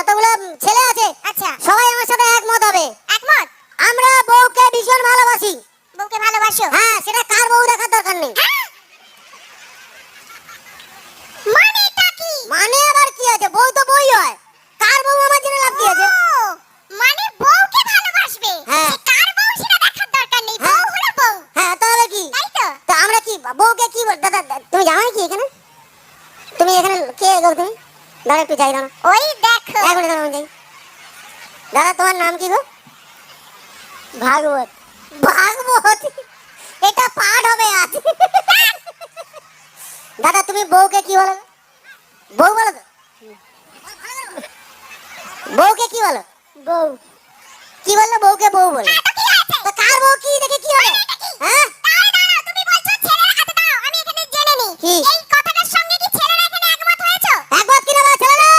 যতগুলো ছেলে আছে আচ্ছা। সবাই আমার সাথে একমত হবে। একমত? আমরা বউকে ভীষণ ভালোবাসি। বউকে ভালোবাসো? হ্যাঁ সেটা কার বউ দেখার দরকার নেই? মানেটা কি? মানে আবার কি আছে? বউ তো বই হয়। কার বউ আমার জন্য লাভ কি আছে? মানে বউকে ভালোবাসবে? হ্যাঁ। কার বউ সেটা দেখার দরকার নেই। হ্যাঁ। বউ হলো বউ। হ্যাঁ তাহলে কি? তাই তো? তা আমরা কি বউকে কি বল দাদা তুমি জানো কি এখানে? তুমি এখানে কে গো তুমি? দাঁড়া একটু যাই দাঁড়া। ওই দেখো। এক মিনিট দাঁড়াও, যাই। দাদা তোমার নাম কি গো? ভাগবত। ভাগবত? এটা পাঠ হবে আজ। দাদা তুমি বউকে কি বলো? বউ বলো তো? বউকে কি বলো? বউ। কি বলল? বউকে বউ বলো। হ্যাঁ, কার বউ কি দেখে কি হবে? হ্যাঁ দাঁড়াও, দাঁড়াও, তুমি বলছো ছেলেরা হাতে দাও, আমি এখানে জেনে নিই। কি? এই কথাটার সঙ্গে কি ছেলেরা এখানে একমত হয়েছো? একমত কিনা বা ছেলে না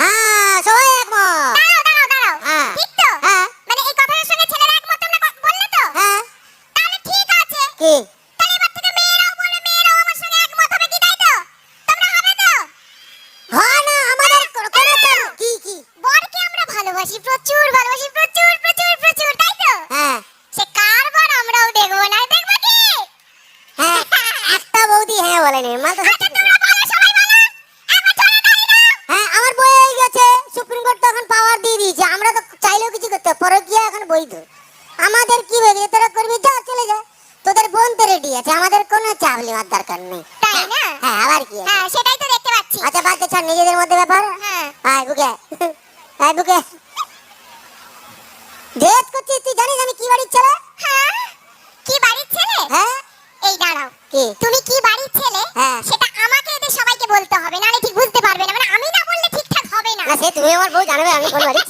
হ্যাঁ সবাই একমত দাঁড়াও, দাঁড়াও, দাঁড়াও। হ্যাঁ। ঠিক তো? হ্যাঁ মানে এই কথাটার সঙ্গে ছেলেরা একমত তোমরা ক- বললে তো? হ্যাঁ তাহলে ঠিক আছে। কি তাহলে এবার থেকে মেয়েরাও বলে মেয়েরাও আমার সঙ্গে একমত হবে কি, তাই তো? তোমরা হবে তো? হয় না আমাদের কোনো কোনো চাপ- কি কি বরকে আমরা ভালোবাসি, প্রচুর ভালোবাসি, প্রচুর, প্রচুর, প্রচুর, তাই তো? হ্যাঁ সে কার বর আমরাও দেখব না, দেখব কি? হ্যাঁ একটা বৌদি হ্যাঁ বলেনি মা তো আচ্ছা, তোমরা বলো, সবাই বলো। একবার জোরে তালি দাও। হ্যাঁ আমার বই হয়ে গেছে সুপ্রিম কোর্ট তো এখন পাওয়ার দিয়ে দিয়েছে আমরা তো চাইলেও কিছু করতে পরে গিয়ে এখন বৈধ আমাদের কি ভেবে তোরা করবি যা চলে যা তোদের বোন তো রেডি আছে আমাদের কোনো চাপ নেওয়ার দরকার নেই তাই না? হ্যাঁ আবার কি হ্যাঁ, সেটাই তো দেখতে পাচ্ছি। আচ্ছা বাদ দে ছাড় নিজেদের মধ্যে ব্যাপার হ্যাঁ। হ্যাঁ বুকে হ্যাঁ বুকে ডেট করছিস তুই জানিস আমি কি বাড়ির ছেলে? হ্যাঁ? কি বাড়ির ছেলে? হ্যাঁ। এই দাঁড়াও কি? তুমি কি বাড়ির ছেলে? হ্যাঁ। সেটা আমাকে এদের সবাইকে বলতে হবে নালে ঠিক বুঝতে পারবে না মানে আমি না বললে ঠিকঠাক হবে না। না সে তুমি আমার বউ জানবে আমি কোন বাড়ির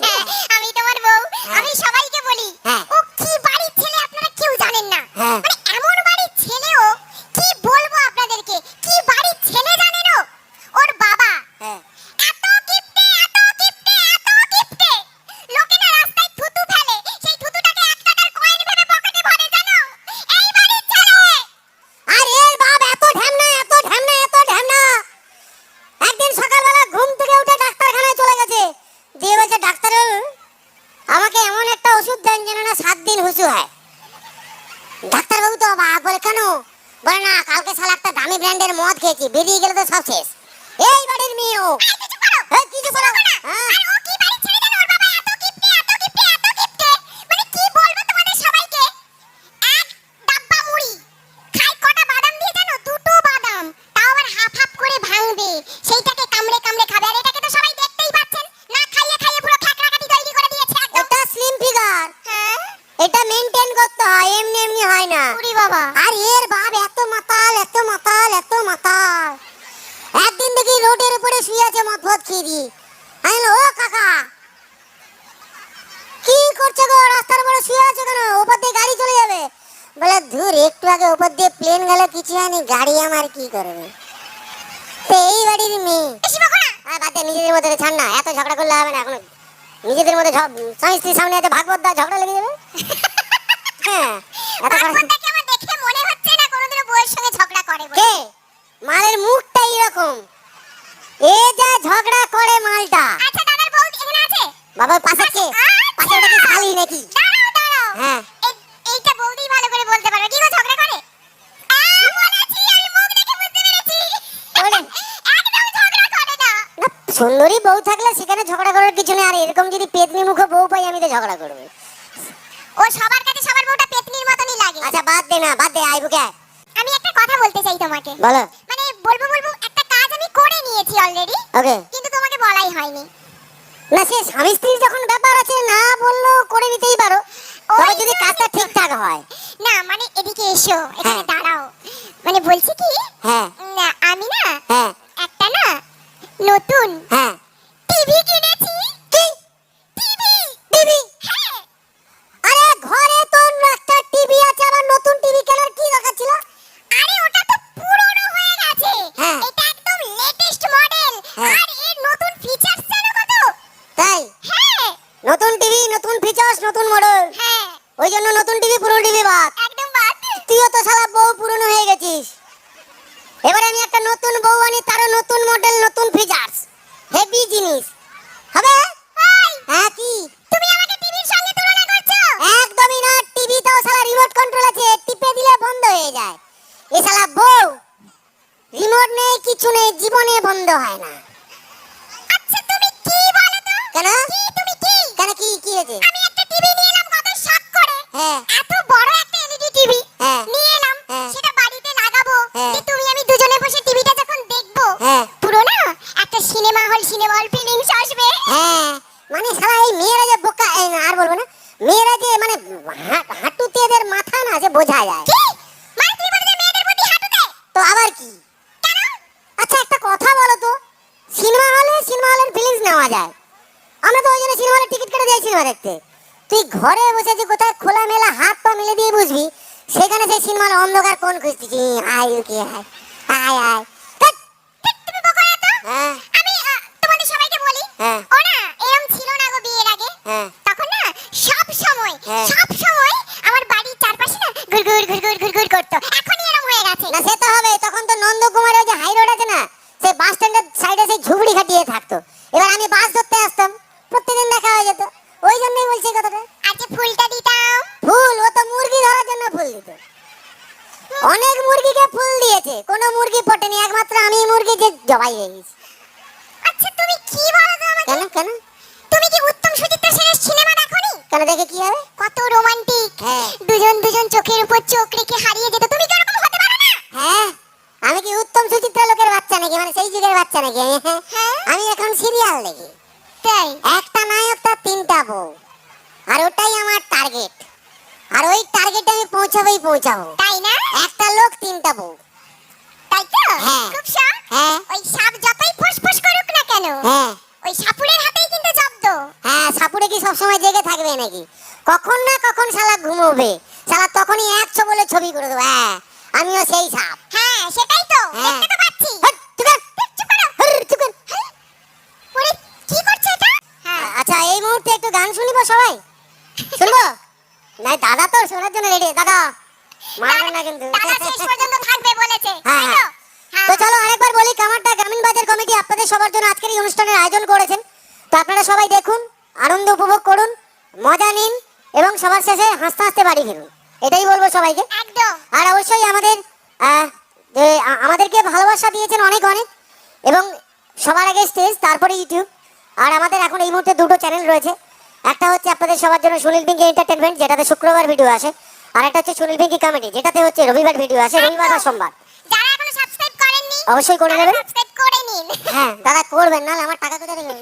ব্র্যান্ডের মদ খেয়েছি বেরিয়ে গেলে তো সব শেষ। এই বাড়ির মেয়ে ও। কিছু করো কিছু করো হ্যাঁ। বলে ধুর একটু আগে উপর দিয়ে প্লেন গেল কিছু হয়নি গাড়ি আমার কি করবে? তো এই বাড়ির মেয়ে। আর বাদ নিজেদের মধ্যে ছাড় না এত ঝগড়া করলে হবে না এখন। নিজেদের মধ্যে স্বামী স্ত্রীর সামনে আছে ভাগবত দা ঝগড়া লেগে যাবে। হ্যাঁ এত দেখে মনে হচ্ছে না কোনোদিনও বউয়ের সঙ্গে ঝগড়া করে কে? মালের মুখটা এরকম। এ যা ঝগড়া করে মালটা। আচ্ছা দাদার বউ এখানে আছে? বাবা পাশে কে? আচ্ছা। পাশে নেই আর এরকম যদি পেতনি মুখে বউ পাই আমি তো ঝগড়া করব ও সবার কাছে সবার বউটা পেতনির মতনই লাগে। আচ্ছা বাদ দে না বাদ দে আই বুকে। আমি একটা কথা বলতে চাই তোমাকে। বলো। মানে বলব বলব একটা কাজ আমি করে নিয়েছি অলরেডি ওকে। কিন্তু তোমাকে বলাই হয়নি। না সে স্বামী স্ত্রীর যখন ব্যাপার আছে না বললেও করে নিতেই পারো। তবে যদি কাজটা ঠিকঠাক হয়। না মানে এদিকে এসো এখানে হ্যাঁ। দাঁড়াও। মানে বলছি কি হ্যাঁ। না আমি না হ্যাঁ। একটা না নতুন হ্যাঁ। নতুন বউ আনি তারও নতুন মডেল নতুন ফিচার্স হেভি জিনিস। হবে? হ্যাঁ কি? তুমি আমাকে টিভির সঙ্গে তুলনা করছ? একদমই না টিভি তো শালা রিমোট কন্ট্রোল আছে টিপে দিলে বন্ধ হয়ে যায়। এ শালা বউ রিমোট নেই কিছু নেই জীবনে বন্ধ হয় না। আচ্ছা তুমি কি বলো তো? কেন? কি তুমি কি? কেন কি কি হয়েছে? আমি একটা টিভি নিয়ে এলাম কত শখ করে। হ্যাঁ এত বড় একটা এলইডি টিভি হ্যাঁ নিয়ে এলাম হ্যাঁ। সেটা বাড়িতে লাগাবো হ্যাঁ। যে তুমি আমি দুজনে বসে টিভিটা যখন দেখব হ্যাঁ পুরো না একটা হল ফিলিংস আসবে। হ্যাঁ। মানে শালা এই মেয়েরা যে বোকা আর বলব না মেয়েরা যে মানে হাঁটুতে এদের মাথা না যে বোঝা যায়। মানে তুমি বলতে মেয়েদের প্রতি হাঁটু দেয় তো আবার কি? কেন? আচ্ছা একটা কথা বলো তো সিনেমা হলে সিনেমা হলের ফিলিংস নেওয়া যায়। আমরা তো ওই জন্য সিনেমা হলে টিকিট কেটে যাই সিনেমা দেখতে। তুই ঘরে বসে যে কোথায় খোলা মেলা হাত পা মিলে দিয়ে বুঝবি সেখানে সেই সিনেমা হলে অন্ধকার কোন খুঁজতেছি? হাই কি ঠিক, তুমি বকো হ্যাঁ আমি আহ, তোমাদের সবাইকে বলি হ্যাঁ ও না এরম ছিল না গো বিয়ের আগে হ্যাঁ তখন না সব হ্যাঁ। সব সময় আমার বাড়ির চারপাশে না ঘুরঘুর ঘুরঘুর ঘুরঘুর করতো। এখনই এরম হয়ে গেছে। না সে তো হবে তখন তো নন্দকুমারের যে হাই রোড আছে না সেই বাস স্ট্যান্ডের সাইডে সেই ঝুবড়ি খাটিয়ে থাকতো। এবার আমি বাস ধরতে আসতাম প্রত্যেকদিন দেখা হয়ে যেত। ওই জন্যই বলছি কথাটা। আর ফুলটা দিতাম। ফুল ও তো মুরগি ধরার জন্য ফুল দিত। অনেক মুরগিকে ফুল দিয়েছে কোনো মুরগি ফোটেনি একমাত্র আমি মুরগি যে জবাই হয়ে গেছি। আচ্ছা তুমি কি বলো তো আমাকে? কেন কেন? তুমি কি উত্তম সুচিত্রা সেনের কেন দেখে কি হবে? কত রোমান্টিক হ্যাঁ। দুজন দুজন চোখের উপর চোখ রেখে হারিয়ে যেত। তুমি কি এরকম হতে পারো না? হ্যাঁ। আমি কি উত্তম সুচিত্রা লোকের বাচ্চা নাকি? মানে সেই যুগের বাচ্চা নাকি? আমি হ্যাঁ। আমি এখন সিরিয়াল দেখি। তাই? একটা নায়ক তার তিনটা বউ। আর ওটাই আমার টার্গেট আর ওই টার্গেটে আমি পৌঁছাবোই পৌঁছাবো। তাই না? একটা লোক তিনটা বউ। তাই তো? হ্যাঁ। খুব শখ। হ্যাঁ। ওই সাপ যতই ফুসফুস করুক না কেন হ্যাঁ। ওই সাপুরের হ্যাঁ সাপুরে কি সবসময় জেগে থাকবে নাকি? কখন না কখন শালা ঘুমোবে? শালা তখনই একশো বলে ছবি করে দেবো হ্যাঁ আমিও সেই সাপ। হ্যাঁ সেটাই তো হ্যাঁ। দেখতে তো পাচ্ছি। হট, চুপ কর। চুপ করো হর, চুপ কর। ওরে কি করছে এটা? হ্যাঁ। আচ্ছা এই মুহূর্তে একটু গান শুনিব সবাই? শুনব? না দাদা তো শোনার জন্য রেডি দাদা। মারবেন না কিন্তু। দাদা শেষ পর্যন্ত থাকবে বলেছে হ্যাঁ, তো? হ্যাঁ। তো চলো আরেকবার বলি কামারটা গ্রামীণ বাজার কমিটি আপনাদের সবার জন্য আজকের এই অনুষ্ঠানের আয়োজন করেছেন। তো আপনারা সবাই দেখুন আনন্দ উপভোগ করুন মজা নিন এবং সবার শেষে হাসতে হাসতে বাড়ি ফিরুন। এটাই বলব সবাইকে। একদম। আর অবশ্যই আমাদের আমাদেরকে ভালোবাসা দিয়েছেন অনেক অনেক এবং সবার আগে স্টেজ তারপরে ইউটিউব আর আমাদের এখন এই মুহূর্তে দুটো চ্যানেল রয়েছে। একটা হচ্ছে আপনাদের সবার জন্য সুনীল পিঙ্কি এন্টারটেনমেন্ট যেটাতে শুক্রবার ভিডিও আসে। আর একটা হচ্ছে সুনীল পিঙ্কি কমেডি যেটাতে হচ্ছে রবিবার ভিডিও আসে রবিবার আর সোমবার। যারা এখনও সাবস্ক্রাইব করেননি অবশ্যই করে নেবেন। সাবস্ক্রাইব করে নিন। হ্যাঁ দাদা করবেন নাহলে আমার টাকা কোথা থেকে?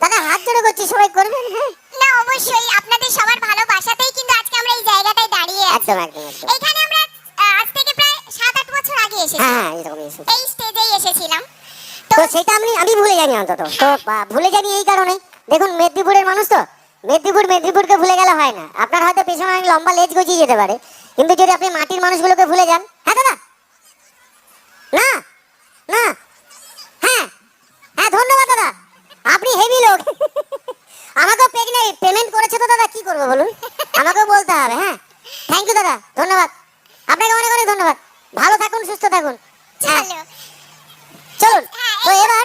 দাদা হাত জোড়ে করছি সবাই করবেন? হ্যাঁ। না অবশ্যই। আপনাদের সবার ভালোবাসাতেই কিন্তু আজকে আমরা এই জায়গাটায় দাঁড়িয়ে আছি। একদম একদম একদম। এখানে আমরা আহ, আজ থেকে প্রায় সাত আট বছর আগে এসেছি। হ্যাঁ হ্যাঁ এরকমই এসে এই স্টেজেই এসেছিলাম। তো সেটা আমি আমি ভুলে জানি অন্তত। তো বা, ভুলে জানি এই কারণে। দেখুন মেদিনীপুরের মানুষ তো। মেদিনীপুর মেদিনীপুরকে ভুলে গেলে হয় না। আপনার হয়তো পেছনে অনেক লম্বা লেজ গজিয়ে যেতে পারে। কিন্তু যদি আপনি মাটির মানুষগুলোকে ভুলে যান হ্যাঁ দাদা? না না। হ্যাঁ হ্যাঁ ধন্যবাদ দাদা। আপনি হেভি লোক। আমাকেও পেমেন্ট করেছে তো দাদা কি করব বলুন? আমাকেও বলতে হবে হ্যাঁ? থ্যাংক ইউ দাদা ধন্যবাদ। আপনাকে অনেক অনেক ধন্যবাদ। ভালো থাকুন সুস্থ থাকুন। হ্যাঁ। চলো চলুন। হ্যাঁ, তো এবার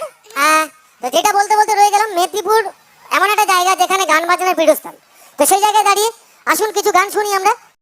তো যেটা বলতে বলতে রয়ে গেলাম মেদিনীপুর এমন একটা জায়গা যেখানে গান বাজনার পীঠস্থান তো সেই জায়গায় দাঁড়িয়ে আসুন কিছু গান শুনি আমরা।